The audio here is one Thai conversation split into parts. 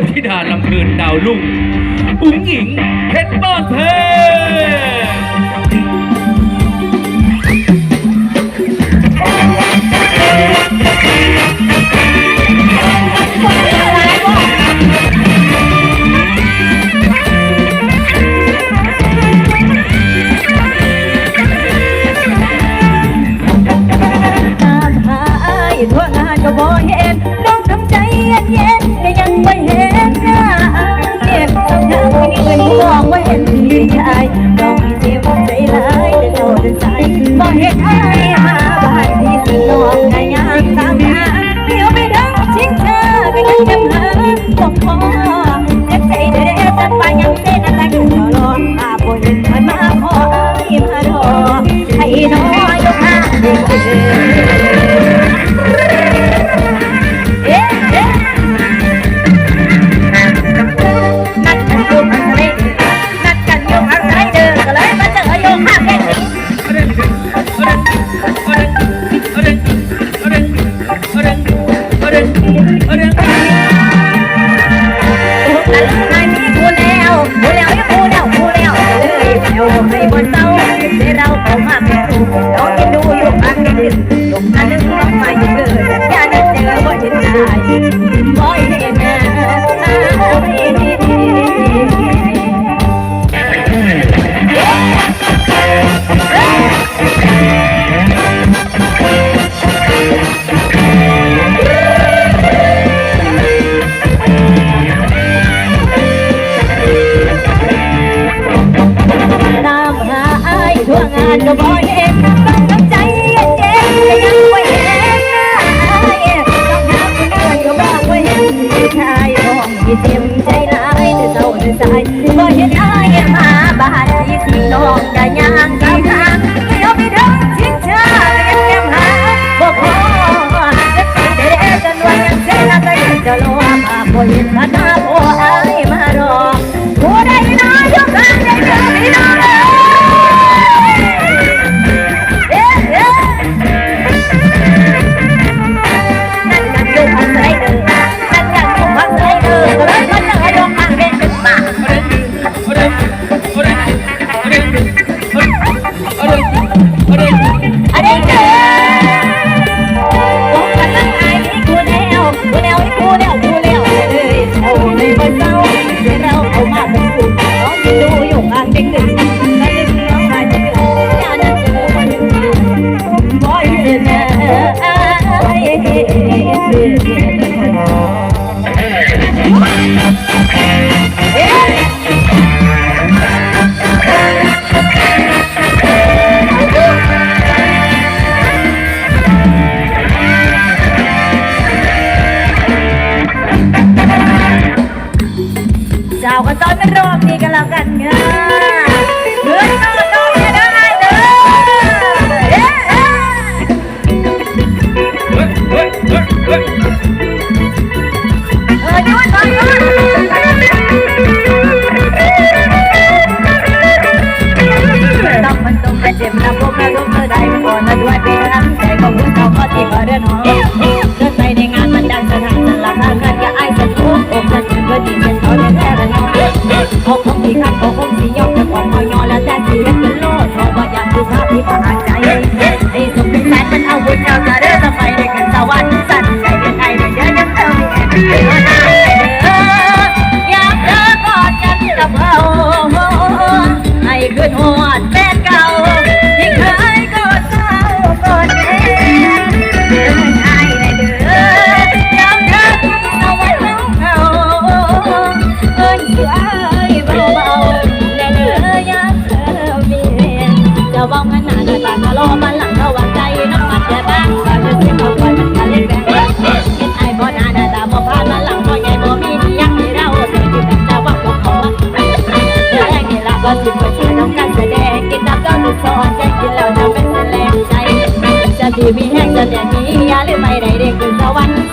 ทพธิดาลำเพลินดาวลุ่งอุ๋งหญิงเพชรบ้านเพง I คนเศร้าเราเขามาเป็นคู่ ใจยบ่เห็นอายมาบ้าดสีสีน้อง ก็ถึงมาเชื่อน้องการแสดงกินน้ำก็รู้สอนแค่กินแล้วจะำเป็นแสลงใจจะดีมีแห้งจะแดดนี้ยาหรือไม่ได้เด็กคือสวรรค์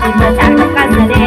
ทีแรกก็สิมา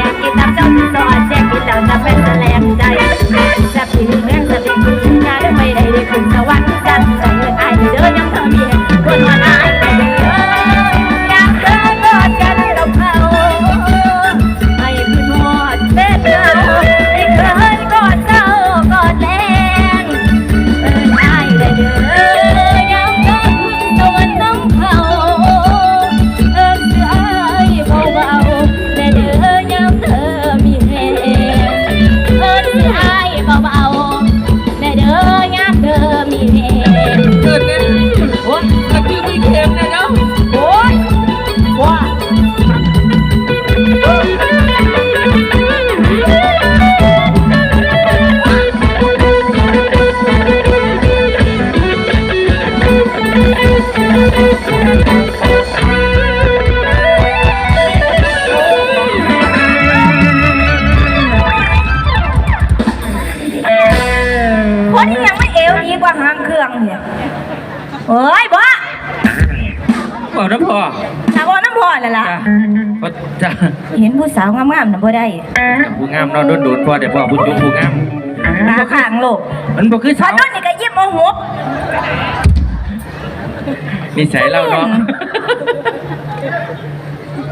รื่องเนี่ยเฮ้ยบ่บอกนะพ่อถ้าบ่น้ำพอแล้วล่ะจ้าพ่อจ้าเห็นผู้สาวงามๆน่ะบ่ได้ผู้งามเนอนโดนๆพ่อเดี๋ยวพ่อผู้จุผู้งามตาข้างโลก มันบ่คือพอสาวโดนนี่ก็ยิ้มโอ้โหนิสัยเราเนาะ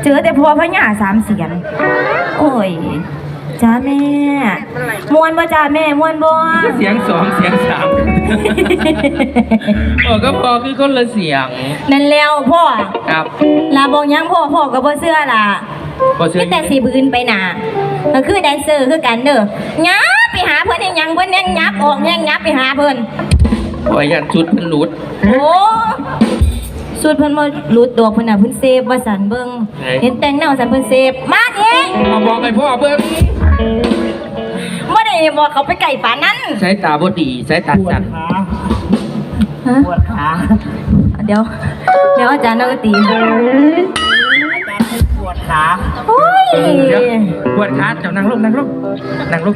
เจอแต่พัวพญาสามเสียน โอ้ยจ้าแม่ มวนบ่จ้าแม่ มวนบ่เสียงสองเสียงสาม โอ้ก็พอคือคนละเสียงนั่นแล้วพ่อครับลาบอกยังพ่อพ่อก็บ่เชื่อล่ะพอเชื่อมีแต่สิบืนไปหนาก็คือแดนเซอร์คือกันเด้อยับไปหาเพิ่นให้หยังเพิ่นแย่งยับออกแย่งยับไปหาเพิ่นพอยันชุดมันหลุดโอ้สุดเพิ่นบ่หลุดดอกเพิ่นน่ะเพิ่นเซฟว่าสันเบิ่งไหนเห็นแต่งแนวสันเพิ่นเซฟมาเองมาบอกให้พ่อเบิ่ง บ่ได้บอกเขาไปไก่ป่านนั้นใช้ตาบ่ดีใช้ตาสั่นฮะปวดขาเดี๋ยว เดี๋ยวอาจารย์นักดนตรีปวดขาโอ้ยเดี๋ยวปวดขาเจ้านั่งลงนั่งลงนั่งลง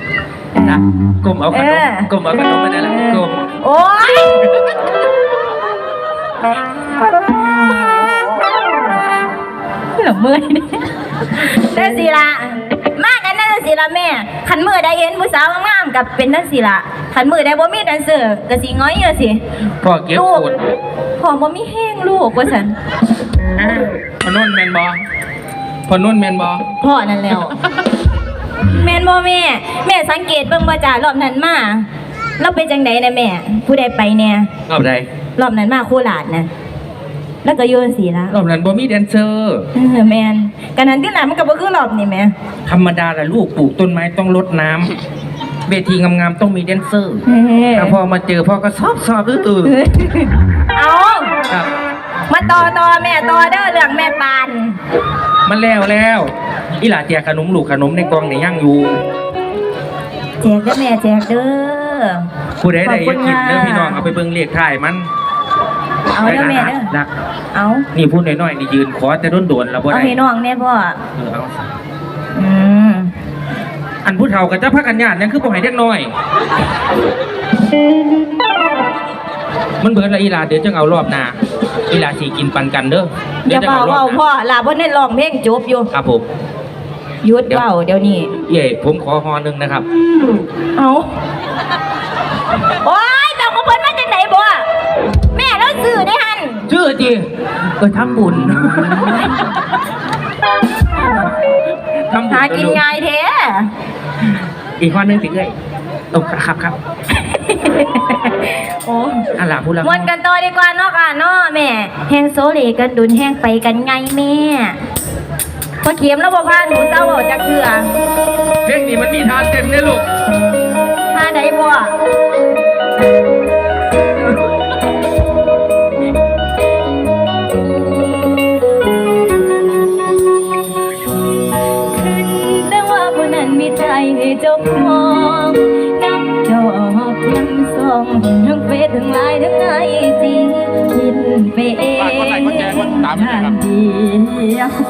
นะก้มเอาขนมก้มเอาขนมไปได้ละก้มโอ้ยเหลือเมื่อยเนี่ยนั่นสิละมากันนั่นสิ ละแม่ขันมือได้เห็นผู้สาวงามๆกับเป็นนั่นสิละขันมือได้บ่มีแดนเซอร์ก็สิง้อยอยู่สิพ่อเก็บลูกกดพอบ่มีแห้งลูกว่าสันพอนุ่นแมนบอพอนุ่นแมนบอพ่อนั่นแล้ว แม่นบ่แม่ แม่สังเกตเบิ่งบ่จ้ารอบนั้นมาเราเป็นจังไดนะแม่ ผู้ใดไปแน่รอบใดรอบนั้นมาโคราชนะ แล้วก็โยนสีละรอบนั้นบ่มีแดนเซอร์เออแมนกันนั้นที่หลังมันก็บ่คือรอบนี่แหม่ธรรมดาแหละลูกปลูกต้นไม้ต้องรดน้ำเวทีงามๆต้องมีแดนเซอร์เฮ้ยถ้าพอมาเจอพ่อก็ซอบซอบๆตื้อเอาๆครับ มาต่อต่อแม่ต่อเด้อเรื่องแม่ปานมันแล้วแล้วอีหล่าแจกขนมลูกขนมในกล่องนี่ย่างอยู่แจกเด้อแม่แจกเด้อผู้ใดได้อขอบยากคุณกินเด้อค่ะพี่น้องเอาไปเบิ่งเลขท้ายมัน เอาเด้อแม่เด้อนะเอานี่พูดน้อยๆนี่ยืนขอแต่โดนๆแล้วบ่เอาได้ให้น้องแน่พ่อเออเอาอืมอันผู้เฒ่ากับเจ้าพักกันญาตินั่นคือบ่ให้เด็กน้อย มันเบิดละอีหลาเดี๋ยวจังเอารอบหน้าอีหลาสิกินปันกันเด้ออเดี๋ยย่าวจังเป่าเอารอบหเว้าพ่อน้าลาบ่ได้ร้องเพลงจบอยู่ครับผมหยุดเว้าเดี๋ยวนี้ เย่ผมขอฮอหนึงนะครับ เอาโอ๊ย แม่เราซื้อได้หันชื่อจีเออทำบุญทำบุญหากินง่ายแท้อีกข้อหนึงสิเอ้ยโอ้ครับครับโอ้อันหล่ะพูดแล้วมวนกันต่อดีกว่าเนาะค่ะเนาะแม่แห้งโซเลกันดุนแห้งไปกันไงแม่พอเข็มแล้วบ่พาหนูเศร้าออกจากเถื่อเพลงนี้มันมีทานเต็มเลยลูกพาได้บ่แต่ นะครับทางเดียว